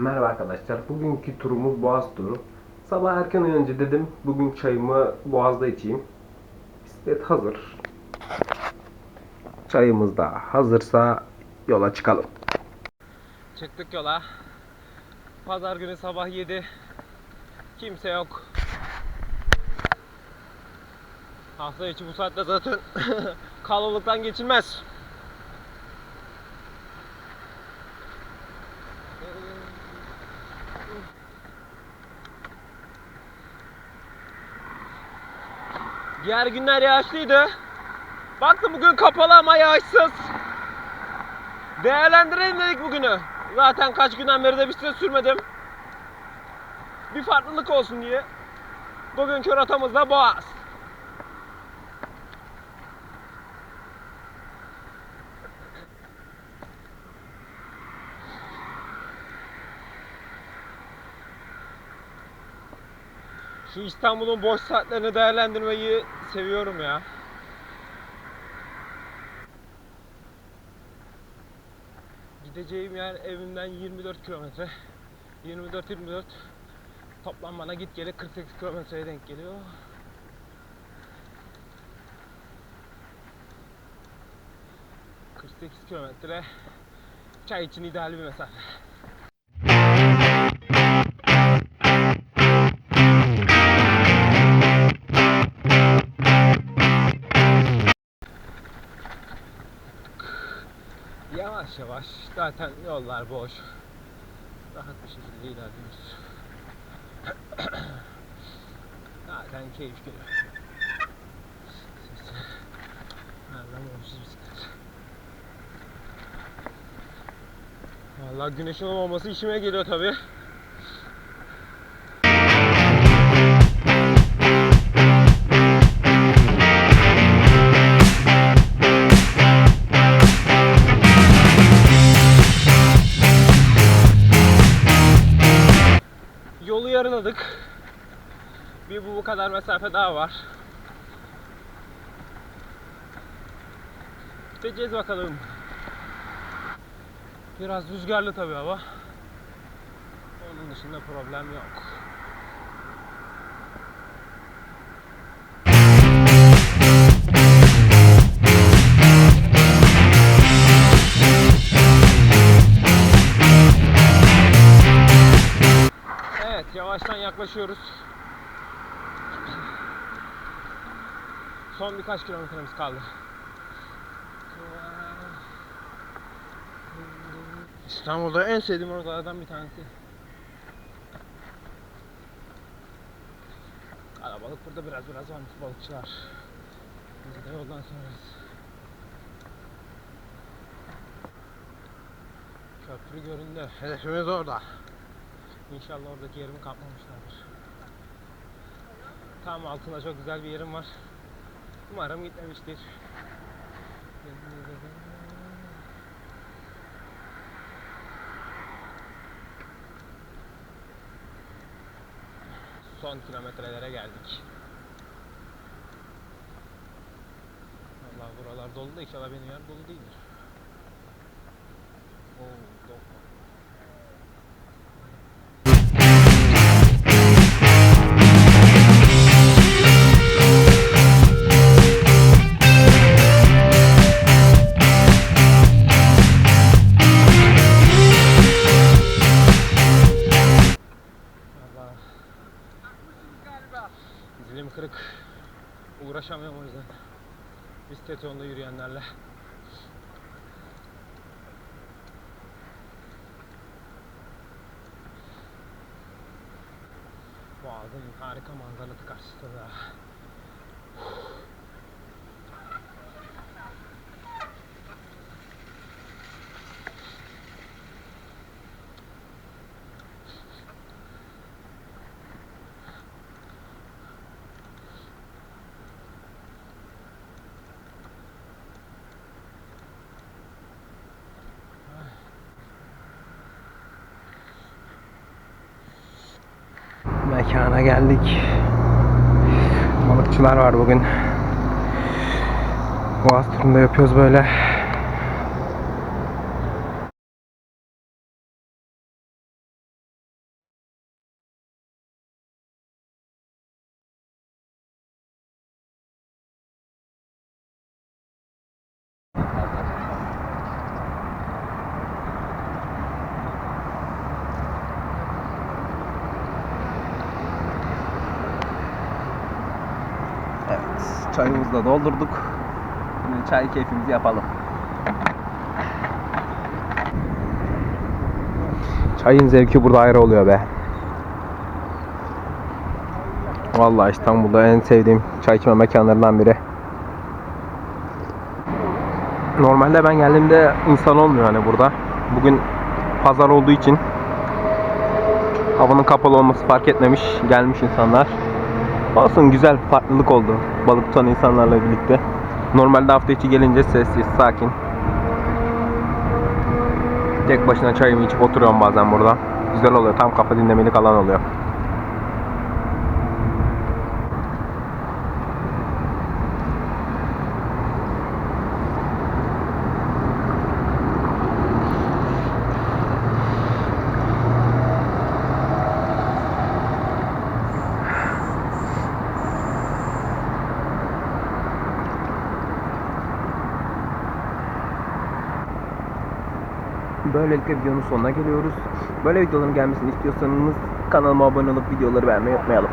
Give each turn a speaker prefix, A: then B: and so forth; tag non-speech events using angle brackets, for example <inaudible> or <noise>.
A: Merhaba arkadaşlar. Bugünkü turumuz Boğaz turu. Sabah erken uyanınca dedim bugün çayımı Boğaz'da içeyim. Bisiklet hazır. Çayımız da hazırsa yola çıkalım.
B: Çıktık yola. Pazar günü sabah 7. Kimse yok. Hafta içi bu saatte zaten <laughs> kalabalıktan geçilmez. Diğer günler yağışlıydı. Baktım bugün kapalı ama yağışsız. Değerlendirelim dedik bugünü. Zaten kaç günden beri de bisiklet sürmedim. Bir farklılık olsun diye. Bugünkü rotamız da Boğaz. Şu İstanbul'un boş saatlerini değerlendirmeyi seviyorum ya. Gideceğim yer evimden 24 kilometre. 24-24 toplam bana git gele 48 kilometreye denk geliyor. ...48 kilometre... ...çay için ideal bir mesafe. Yavaş yavaş zaten yollar boş. Rahat bir şekilde ilerliyoruz. <clears throat> zaten keyif geliyor. Vallahi güneşin olmaması işime geliyor tabi. Yolu yarıladık. Bir bu bu kadar mesafe daha var. Gideceğiz bakalım. Biraz rüzgarlı tabii hava. Onun dışında problem yok. Yaklaşıyoruz. Son birkaç kilometremiz kaldı. İstanbul'da en sevdiğim oralardan bir tanesi. Kalabalık burada biraz biraz varmış balıkçılar. Biz de yoldan sonrayız. Köprü göründü. Hedefimiz orada. İnşallah oradaki yerimi kapmamışlardır. Tam altında çok güzel bir yerim var. Umarım gitmemiştir. Son kilometrelere geldik. Allah buralar dolu da inşallah benim yer dolu değildir. Oo, Uğraşamıyorum o yüzden. Bisiklet yolunda yürüyenlerle. Boğazın harika manzarası karşısında.
A: Mekana geldik. Balıkçılar var bugün. Boğaz turunda yapıyoruz böyle. Çayımızı da doldurduk. Şimdi çay keyfimizi yapalım. Çayın zevki burada ayrı oluyor be. Vallahi İstanbul'da en sevdiğim çay içme mekanlarından biri. Normalde ben geldiğimde insan olmuyor hani burada. Bugün pazar olduğu için havanın kapalı olması fark etmemiş. Gelmiş insanlar. Olsun güzel farklılık oldu. Balık tutan insanlarla birlikte. Normalde hafta içi gelince sessiz, sakin. Tek başına çayımı içip oturuyorum bazen burada. Güzel oluyor. Tam kafa dinlemelik alan oluyor. Böylelikle videonun sonuna geliyoruz. Böyle videoların gelmesini istiyorsanız kanalıma abone olup videoları beğenmeyi unutmayalım.